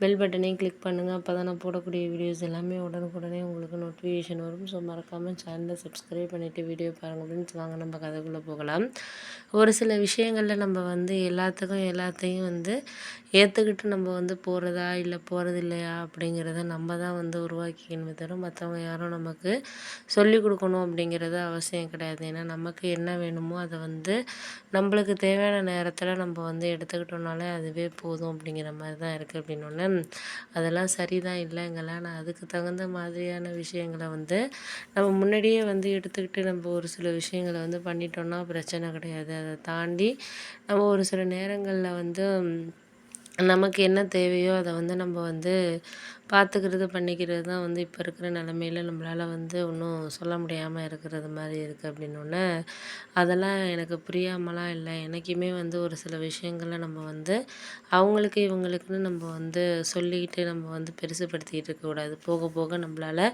Bell பட்டனையும் click பண்ணுங்கள் அப்போ தான் நான் போடக்கூடிய வீடியோஸ் எல்லாமே உடனுக்குடனே உங்களுக்கு நோட்டிஃபிகேஷன் வரும். ஸோ மறக்காமல் சேனலை சப்ஸ்கிரைப் பண்ணிவிட்டு வீடியோ பாருங்கள் அப்படின்னு வாங்க நம்ம கதைக்குள்ளே போகலாம். ஒரு சில விஷயங்களில் நம்ம வந்து எல்லாத்துக்கும் எல்லாத்தையும் வந்து ஏற்றுக்கிட்டு நம்ம வந்து போகிறதா இல்லை போகிறது இல்லையா அப்படிங்கிறத நம்ம தான் வந்து உருவாக்கிக்கணுமே தவிர மற்றவங்க யாரும் நமக்கு சொல்லிக் கொடுக்கணும் அப்படிங்கிறது அவசியம் கிடையாது. ஏன்னா நமக்கு என்ன வேணுமோ அதை வந்து நம்மளுக்கு தேவையான நேரத்தில் நம்ம வந்து எடுத்துக்கிட்டோம்னாலே அதுவே போதும் அப்படிங்கிற மாதிரி தான் இருக்குது அப்படின்னு அதெல்லாம் சரிதான் இல்லைங்களா நான் அதுக்கு தகுந்த மாதிரியான விஷயங்களை வந்து நம்ம முன்னாடியே வந்து எடுத்துக்கிட்டு நம்ம ஒரு சில விஷயங்களை வந்து பண்ணிட்டோம்னா பிரச்சனை கிடையாது. அதை தாண்டி நம்ம ஒரு சில நேரங்களில் வந்து நமக்கு என்ன தேவையோ அதை வந்து நம்ம வந்து பார்த்துக்கிறது பண்ணிக்கிறது தான் வந்து இப்போ இருக்கிற நிலமையில நம்மளால் வந்து ஒன்றும் சொல்ல முடியாமல் இருக்கிறது மாதிரி இருக்குது அப்படின்னோடனே அதெல்லாம் எனக்கு புரியாமலாம் இல்லை. எனக்குமே வந்து ஒரு சில விஷயங்களை நம்ம வந்து அவங்களுக்கு இவங்களுக்குன்னு நம்ம வந்து சொல்லிக்கிட்டு நம்ம வந்து பெருசுப்படுத்திக்கிட்டு இருக்கக்கூடாது போக போக நம்மளால்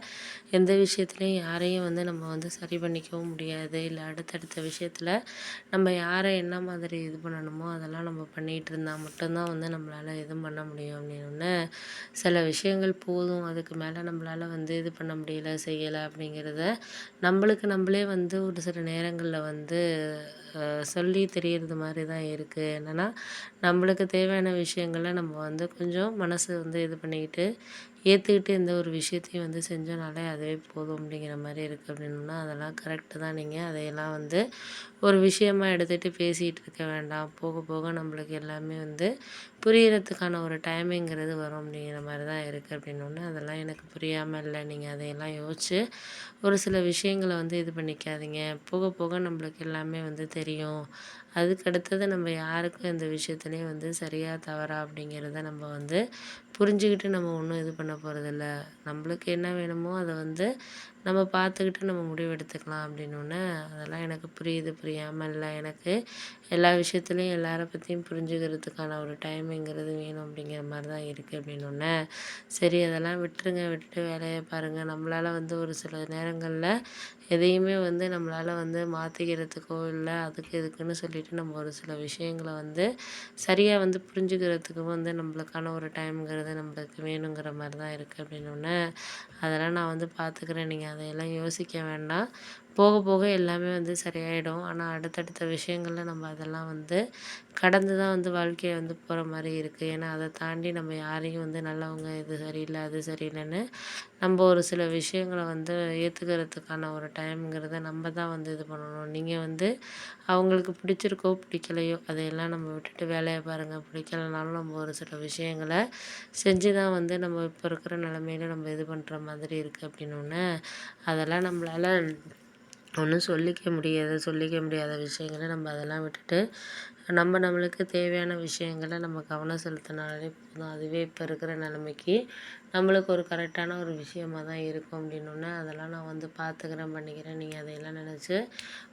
எந்த விஷயத்துலையும் யாரையும் வந்து நம்ம வந்து சரி பண்ணிக்கவும் முடியாது. இல்லை அடுத்தடுத்த விஷயத்தில் நம்ம யாரை என்ன மாதிரி இது பண்ணணுமோ அதெல்லாம் நம்ம பண்ணிகிட்டு இருந்தால் மட்டும்தான் வந்து நம்மளால் எதுவும் பண்ண முடியும் அப்படின்னு சில விஷயங்கள் விஷயங்கள் போதும். அதுக்கு மேலே நம்மளால் வந்து இது பண்ண முடியல செய்யலை அப்படிங்கிறத நம்மளுக்கு நம்மளே வந்து ஒரு சில நேரங்களில் வந்து சொல்லி தெரியறது மாதிரி தான் இருக்குது என்னென்னா நம்மளுக்கு தேவையான விஷயங்களை நம்ம வந்து கொஞ்சம் மனசு வந்து இது பண்ணிக்கிட்டு ஏற்றுக்கிட்டு எந்த ஒரு விஷயத்தையும் வந்து செஞ்சோனாலே அதுவே போதும் அப்படிங்கிற மாதிரி இருக்குது அப்படின்னா அதெல்லாம் கரெக்டு தான் நீங்கள் அதையெல்லாம் வந்து ஒரு விஷயமா எடுத்துகிட்டு பேசிகிட்டு இருக்க வேண்டாம். போக போக நம்மளுக்கு எல்லாமே வந்து புரியறதுக்கான ஒரு டைமிங்கிறது வரும் அப்படிங்கிற மாதிரி தான் இருக்குது அப்படின்னோடனே அதெல்லாம் எனக்கு புரியாமல் இல்லை. நீங்கள் அதையெல்லாம் யோசித்து ஒரு சில விஷயங்களை வந்து இது பண்ணிக்காதீங்க. போக போக நம்மளுக்கு எல்லாமே வந்து தெரியும். அதுக்கு அடுத்தது நம்ம யாருக்கும் எந்த விஷயத்துலையும் வந்து சரியாக தவறா அப்படிங்கிறத நம்ம வந்து புரிஞ்சுக்கிட்டு நம்ம ஒன்றும் இது பண்ண போகிறதில்ல நம்மளுக்கு என்ன வேணுமோ அதை வந்து நம்ம பார்த்துக்கிட்டு நம்ம முடிவெடுத்துக்கலாம் அப்படின்னோடனே அதெல்லாம் எனக்கு புரியுது புரியாமல் இல்லை. எனக்கு எல்லா விஷயத்துலையும் எல்லாரை பற்றியும் புரிஞ்சுக்கிறதுக்கான ஒரு டைமிங்கிறது வேணும் அப்படிங்கிற மாதிரி தான் இருக்குது அப்படின்னோடனே சரி அதெல்லாம் விட்டுருங்க. விட்டுட்டு வேலையை பாருங்கள் நம்மளால் வந்து ஒரு சில நேரங்களில் எதையுமே வந்து நம்மளால் வந்து மாற்றிக்கிறதுக்கோ இல்லை அதுக்கு இதுக்குன்னு சொல்லிட்டு நம்ம ஒரு சில விஷயங்களை வந்து சரியாக வந்து புரிஞ்சுக்கிறதுக்கும் வந்து நம்மளுக்கான ஒரு டைம்ங்கிறது நம்மளுக்கு வேணுங்கிற மாதிரி தான் இருக்குது அப்படின்னோடனே அதெல்லாம் நான் வந்து பார்த்துக்கிறேன் நீங்கள் அதையெல்லாம் யோசிக்க வேண்டாம். போக போக எல்லாமே வந்து சரியாயிடும். ஆனால் அடுத்தடுத்த விஷயங்களில் நம்ம அதெல்லாம் வந்து கடந்து தான் வந்து வாழ்க்கையை வந்து போகிற மாதிரி இருக்குது ஏன்னா அதை தாண்டி நம்ம யாரையும் வந்து நல்லவங்க இது சரியில்லை அது சரியில்லைன்னு நம்ம ஒரு சில விஷயங்களை வந்து ஏற்றுக்கிறதுக்கான ஒரு டைம்ங்கிறத நம்ம தான் வந்து இது பண்ணணும். நீங்கள் வந்து அவங்களுக்கு பிடிச்சிருக்கோ பிடிக்கலையோ அதையெல்லாம் நம்ம விட்டுட்டு வேலையை பாருங்கள் பிடிக்கலனாலும் நம்ம ஒரு சில விஷயங்களை செஞ்சு தான் வந்து நம்ம இப்போ இருக்கிற நிலமையில நம்ம இது பண்ணுற மாதிரி இருக்குது அப்படின்னோடனே அதெல்லாம் நம்மளால் ஒன்றும் சொல்லிக்க முடியாத சொல்லிக்க முடியாத விஷயங்களை நம்ம அதெல்லாம் விட்டுட்டு நம்ம நம்மளுக்கு தேவையான விஷயங்கள நம்ம கவனம் செலுத்தினாலே போதும். அதுவே இப்போ இருக்கிற நிலமைக்கி நம்மளுக்கு ஒரு கரெக்டான ஒரு விஷயமாக தான் இருக்கும் அப்படின்னோடனே அதெல்லாம் நான் வந்து பார்த்துக்கிறேன் பண்ணிக்கிறேன். நீங்கள் அதையெல்லாம் நினச்சி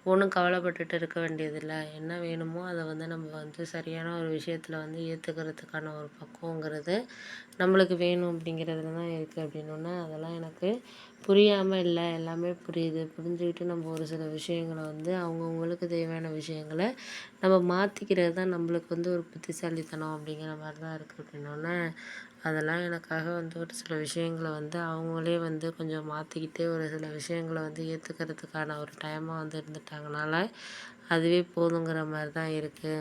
ஒன்றும் கவலைப்பட்டுட்டு இருக்க வேண்டியதில்லை. என்ன வேணுமோ அதை வந்து நம்ம வந்து சரியான ஒரு விஷயத்தில் வந்து ஏற்றுக்கிறதுக்கான ஒரு பக்குவங்கிறது நம்மளுக்கு வேணும் அப்படிங்கிறதுல தான் இருக்குது அப்படின்னோடனே அதெல்லாம் எனக்கு புரியாமல் இல்லை. எல்லாமே புரியுது. புரிஞ்சுக்கிட்டு நம்ம ஒரு சில விஷயங்களை வந்து அவங்கவுங்களுக்கு தேவையான விஷயங்களை நம்ம மாற்றிக்கிறது தான் நம்மளுக்கு வந்து ஒரு புத்திசாலித்தனம் அப்படிங்கிற மாதிரி தான் இருக்குது அப்படின்னோடனே அதெல்லாம் எனக்காக வந்து ஒரு சில விஷயங்களை வந்து அவங்களே வந்து கொஞ்சம் மாற்றிக்கிட்டு ஒரு சில விஷயங்களை வந்து ஏற்றுக்கிறதுக்கான ஒரு டைமாக வந்து இருந்துட்டாங்கனால அதுவே போதுங்கிற மாதிரி தான் இருக்குது